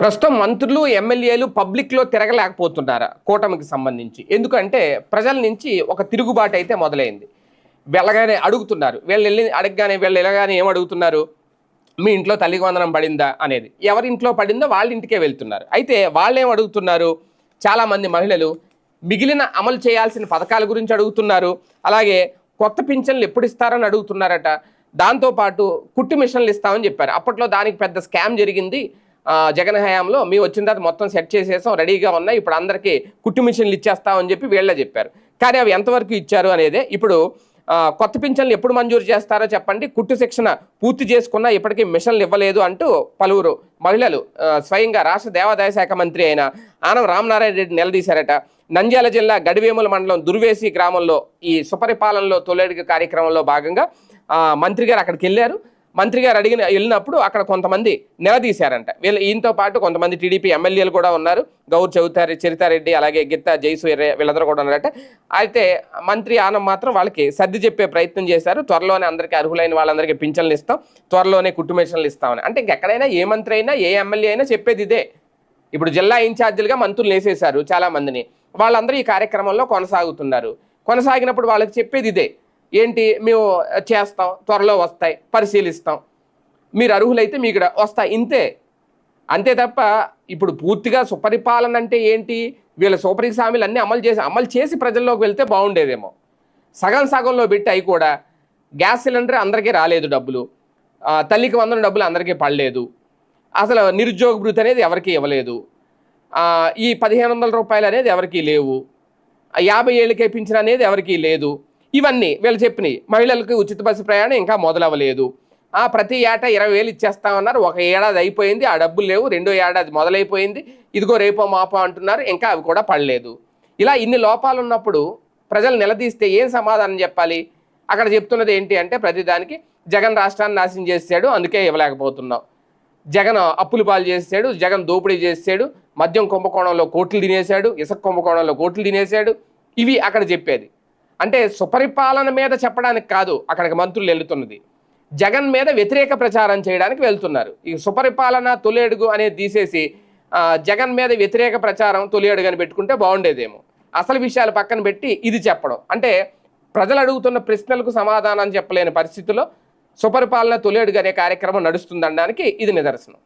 ప్రస్తుతం మంత్రులు ఎమ్మెల్యేలు పబ్లిక్లో తిరగలేకపోతున్నారా కూటమికి సంబంధించి? ఎందుకంటే ప్రజల నుంచి ఒక తిరుగుబాటు అయితే మొదలైంది. వెళ్ళగానే అడుగుతున్నారు. వీళ్ళు వెళ్ళి అడగగానే వీళ్ళు వెళ్ళగానే ఏం అడుగుతున్నారు? మీ ఇంట్లో తల్లికి వందనం పడిందా అనేది. ఎవరి ఇంట్లో పడిందో వాళ్ళ ఇంటికే వెళ్తున్నారు. అయితే వాళ్ళేం అడుగుతున్నారు? చాలామంది మహిళలు మిగిలిన అమలు చేయాల్సిన పథకాల గురించి అడుగుతున్నారు. అలాగే కొత్త పింఛన్లు ఎప్పుడు ఇస్తారని అడుగుతున్నారట. దాంతోపాటు కుట్టు మిషన్లు ఇస్తామని చెప్పారు. అప్పట్లో దానికి పెద్ద స్కామ్ జరిగింది. జగన్ హయాంలో మేము వచ్చిన తర్వాత మొత్తం సెట్ చేసేసాం రెడీగా ఉన్నాయి. ఇప్పుడు అందరికీ కుట్టు మిషన్లు ఇచ్చేస్తామని చెప్పి వీళ్ళే చెప్పారు. కానీ అవి ఎంతవరకు ఇచ్చారు అనేదే ఇప్పుడు కొత్త పింఛన్లు ఎప్పుడు మంజూరు చేస్తారో చెప్పండి. కుట్టు శిక్షణ పూర్తి చేసుకున్నా ఇప్పటికీ మిషన్లు ఇవ్వలేదు అంటూ పలువురు మహిళలు స్వయంగా రాష్ట్ర దేవాదాయ శాఖ మంత్రి అయిన ఆనం రామనారాయణ రెడ్డి నిలదీశారట. నంద్యాల జిల్లా గడివేముల మండలం దుర్వేసి గ్రామంలో ఈ సుపరిపాలనలో తొలెడుగు కార్యక్రమంలో భాగంగా మంత్రి గారు అక్కడికి వెళ్ళారు. మంత్రి గారు అడిగిన వెళ్ళినప్పుడు అక్కడ కొంతమంది నిలదీశారంట. వీళ్ళు ఈయనతో పాటు కొంతమంది టీడీపీ ఎమ్మెల్యేలు కూడా ఉన్నారు. గౌర్ చౌతారి చరితారెడ్డి అలాగే గిత్తా జయసూర్య వీళ్ళందరూ కూడా ఉన్నారట. అయితే మంత్రి ఆనం మాత్రం వాళ్ళకి సర్ది చెప్పే ప్రయత్నం చేశారు. త్వరలోనే అందరికీ అర్హులైన వాళ్ళందరికీ పింఛన్లు ఇస్తాం. త్వరలోనే కుటుంబేషన్లు ఇస్తామని. అంటే ఇంకెక్కడైనా ఏ మంత్రి అయినా ఏ ఎమ్మెల్యే అయినా చెప్పేది ఇదే. ఇప్పుడు జిల్లా ఇన్ఛార్జీలుగా మంత్రులు వేసేశారు చాలా మందిని వాళ్ళందరూ ఈ కార్యక్రమంలో కొనసాగుతున్నారు. కొనసాగినప్పుడు వాళ్ళకి చెప్పేది ఇదే. ఏంటి? మేము చేస్తాం త్వరలో వస్తాయి పరిశీలిస్తాం. మీరు అర్హులైతే మీకు ఇక్కడ వస్తాయి ఇంతే. అంతే తప్ప ఇప్పుడు పూర్తిగా సుపరిపాలన అంటే ఏంటి? వీళ్ళ సూపరికి హామీలు అన్నీ అమలు చేసి అమలు చేసి ప్రజల్లోకి వెళ్తే బాగుండేదేమో. సగం సగంలో పెట్టి అవి కూడా గ్యాస్ సిలిండర్ అందరికీ రాలేదు డబ్బులు. తల్లికి వందన డబ్బులు అందరికీ పడలేదు. అసలు నిరుద్యోగ భృతి అనేది ఎవరికీ ఇవ్వలేదు. ఈ పదిహేను వందల రూపాయలు అనేది ఎవరికీ లేవు. యాభై ఏళ్ళకే పింఛన్ అనేది ఎవరికీ లేదు. ఇవన్నీ వీళ్ళు చెప్పినాయి. మహిళలకు ఉచిత బస్సు ప్రయాణం ఇంకా మొదలవ్వలేదు. ఆ ప్రతి ఏటా ఇరవై వేలు ఇచ్చేస్తామన్నారు ఒక ఏడాది అయిపోయింది. ఆ డబ్బులు లేవు. రెండో ఏడాది మొదలైపోయింది. ఇదిగో రేపో మాపో అంటున్నారు. ఇంకా అవి కూడా పడలేదు. ఇలా ఇన్ని లోపాలు ఉన్నప్పుడు ప్రజలు నిలదీస్తే ఏం సమాధానం చెప్పాలి? అక్కడ చెప్తున్నది ఏంటి అంటే ప్రతిదానికి జగన్ రాష్ట్రాన్ని నాశనం చేసాడు అందుకే ఇవ్వలేకపోతున్నాం. జగన్ అప్పులు పాలు చేసాడు జగన్ దోపిడీ చేసాడు మద్యం కుంభకోణంలో కోట్లు తినేశాడు. ఇసుక కుంభకోణంలో కోట్లు తినేశాడు. ఇవి అక్కడ చెప్పేది. అంటే సుపరిపాలన మీద చెప్పడానికి కాదు అక్కడికి మంత్రులు వెళ్తున్నది. జగన్ మీద వ్యతిరేక ప్రచారం చేయడానికి వెళ్తున్నారు. ఈ సుపరిపాలన తొలేడుగు అనేది తీసేసి జగన్ మీద వ్యతిరేక ప్రచారం తొలి అని పెట్టుకుంటే బాగుండేదేమో. అసలు విషయాలు పక్కన పెట్టి ఇది చెప్పడం. అంటే ప్రజలు అడుగుతున్న ప్రశ్నలకు సమాధానం చెప్పలేని పరిస్థితిలో సుపరిపాలన తొలేడుగు అనే కార్యక్రమం నడుస్తుందనడానికి ఇది నిదర్శనం.